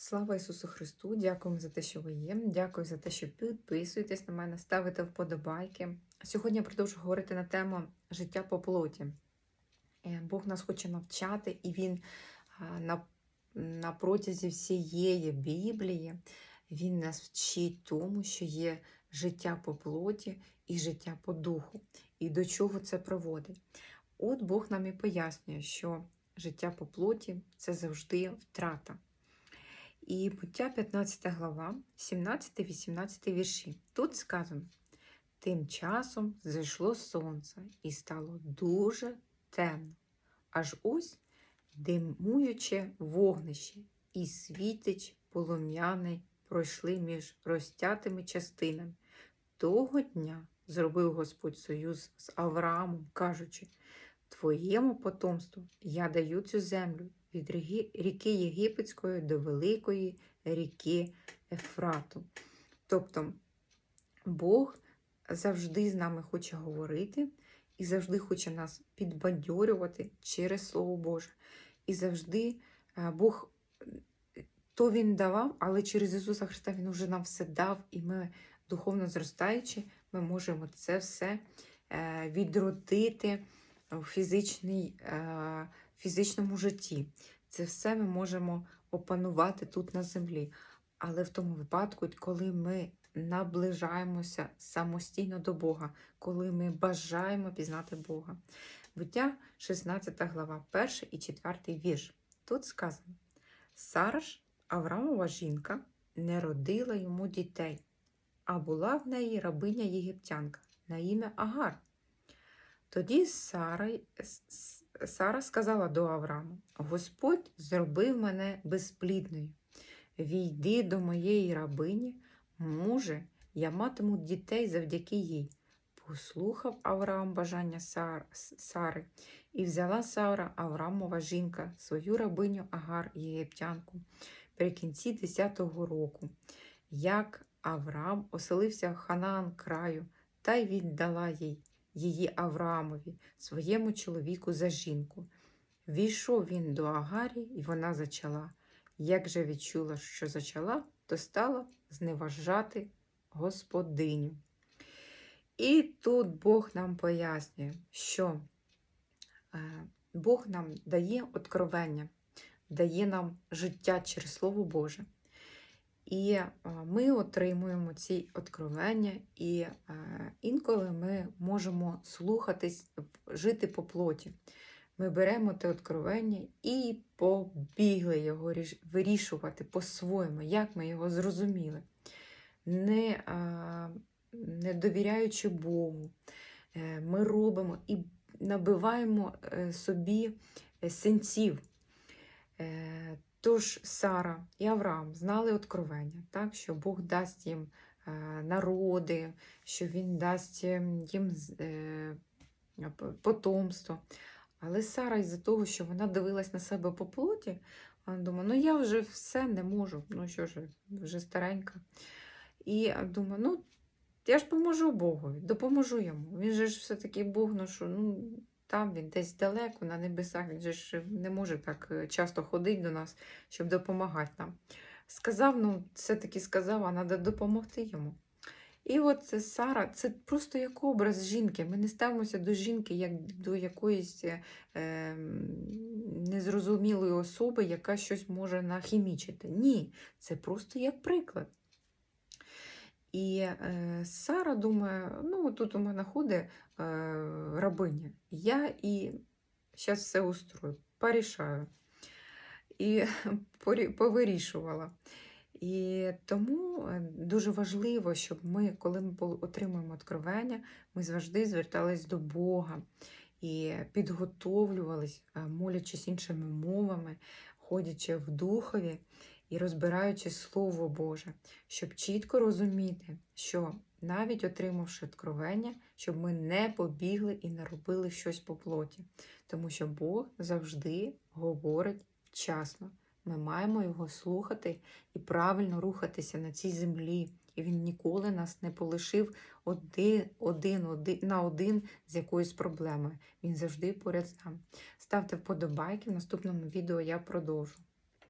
Слава Ісусу Христу! Дякуємо за те, що ви є. Дякую за те, що підписуєтесь на мене, ставите вподобайки. Сьогодні я продовжу говорити на тему життя по плоті. Е, Бог нас хоче навчати, і Він на, на протязі всієї Біблії Він нас вчить тому, що є життя по плоті і життя по духу. І до чого це приводить. От Бог нам і пояснює, що життя по плоті це завжди втрата. І буття 15 глава, 17-18 вірші. Тут сказано: тим часом зайшло сонце і стало дуже темно, аж ось димуюче вогнище, і світич полум'яний пройшли між розтятими частинами. Того дня зробив Господь союз з Авраамом, кажучи: Твоєму потомству я даю цю землю від ріки- Єгипетської до великої ріки Ефрату. Тобто Бог завжди з нами хоче говорити і завжди хоче нас підбадьорювати через Слово Боже. І завжди е, Бог то Він давав, але через Ісуса Христа Він вже нам все дав, і ми, духовно зростаючи, ми можемо це все е, відродити в фізичній, е, фізичному житті. Це все ми можемо опанувати тут на землі. Але в тому випадку, коли ми наближаємося самостійно до Бога, коли ми бажаємо пізнати Бога. Буття 16 глава, 1 і 4 вірш. Тут сказано: Сара ж, Аврамова жінка, не родила йому дітей, а була в неї рабиня єгиптянка на ім'я Агар. Тоді Сара, Сара сказала до Авраама: Господь зробив мене безплідною. Війди до моєї рабині, може, я матиму дітей завдяки їй. Послухав Авраам бажання Сар, Сари, і взяла Сара, Авраамова жінка, свою рабиню Агар єгиптянку при кінці 10-го року. Як Авраам оселився в Ханаан краю, та й віддала їй її Авраамові, своєму чоловіку за жінку. Війшов він до Агарі, і вона зачала. Як же відчула, що зачала, то стала зневажати господиню. І тут Бог нам пояснює, що е, Бог нам дає откровення, дає нам життя через Слово Боже. І е, ми отримуємо ці откровення, і е, інколи ми можемо слухатись, жити по плоті. Ми беремо те откровення і побігли його вирішувати по-своєму, як ми його зрозуміли, не, не довіряючи Богу. Е, Ми робимо і набиваємо е, собі е, синців. Тож Сара і Авраам знали откровення, так, що Бог дасть їм е, народи, що Він дасть їм їм е, потомство. Але Сара, із-за того, що вона дивилась на себе по плоті, вона думає, ну я вже все не можу, ну що ж, вже старенька. І думаю, ну я ж поможу Богові, допоможу йому. Він же ж все-таки Бог, ну що, ну там він десь далеко, на небесах, він же ж не може так е, часто ходити до нас, щоб допомагати нам. Сказав, ну, все-таки сказав, а треба допомогти йому. І от Сара, це просто як образ жінки. Ми не ставимося до жінки як до якоїсь е, ем, незрозумілої особи, яка щось може нахімічити. Ні, це просто як приклад. І е, Сара думає, ну тут у мене ходить е, рабиня, я і зараз все устрою, порішаю. І повирішувала. І тому е, дуже важливо, щоб ми, коли ми отримуємо откровення, ми завжди звертались до Бога і підготовлювались, е, молячись іншими мовами, ходячи в духові і розбираючи Слово Боже, щоб чітко розуміти, що навіть отримавши откровення, щоб ми не побігли і не робили щось по плоті, тому що Бог завжди говорить вчасно. Ми маємо його слухати і правильно рухатися на цій землі. І він ніколи нас не полишив один, один, один на один з якоюсь проблемою. Він завжди поряд з нами. Ставте вподобайки. В наступному відео я продовжу.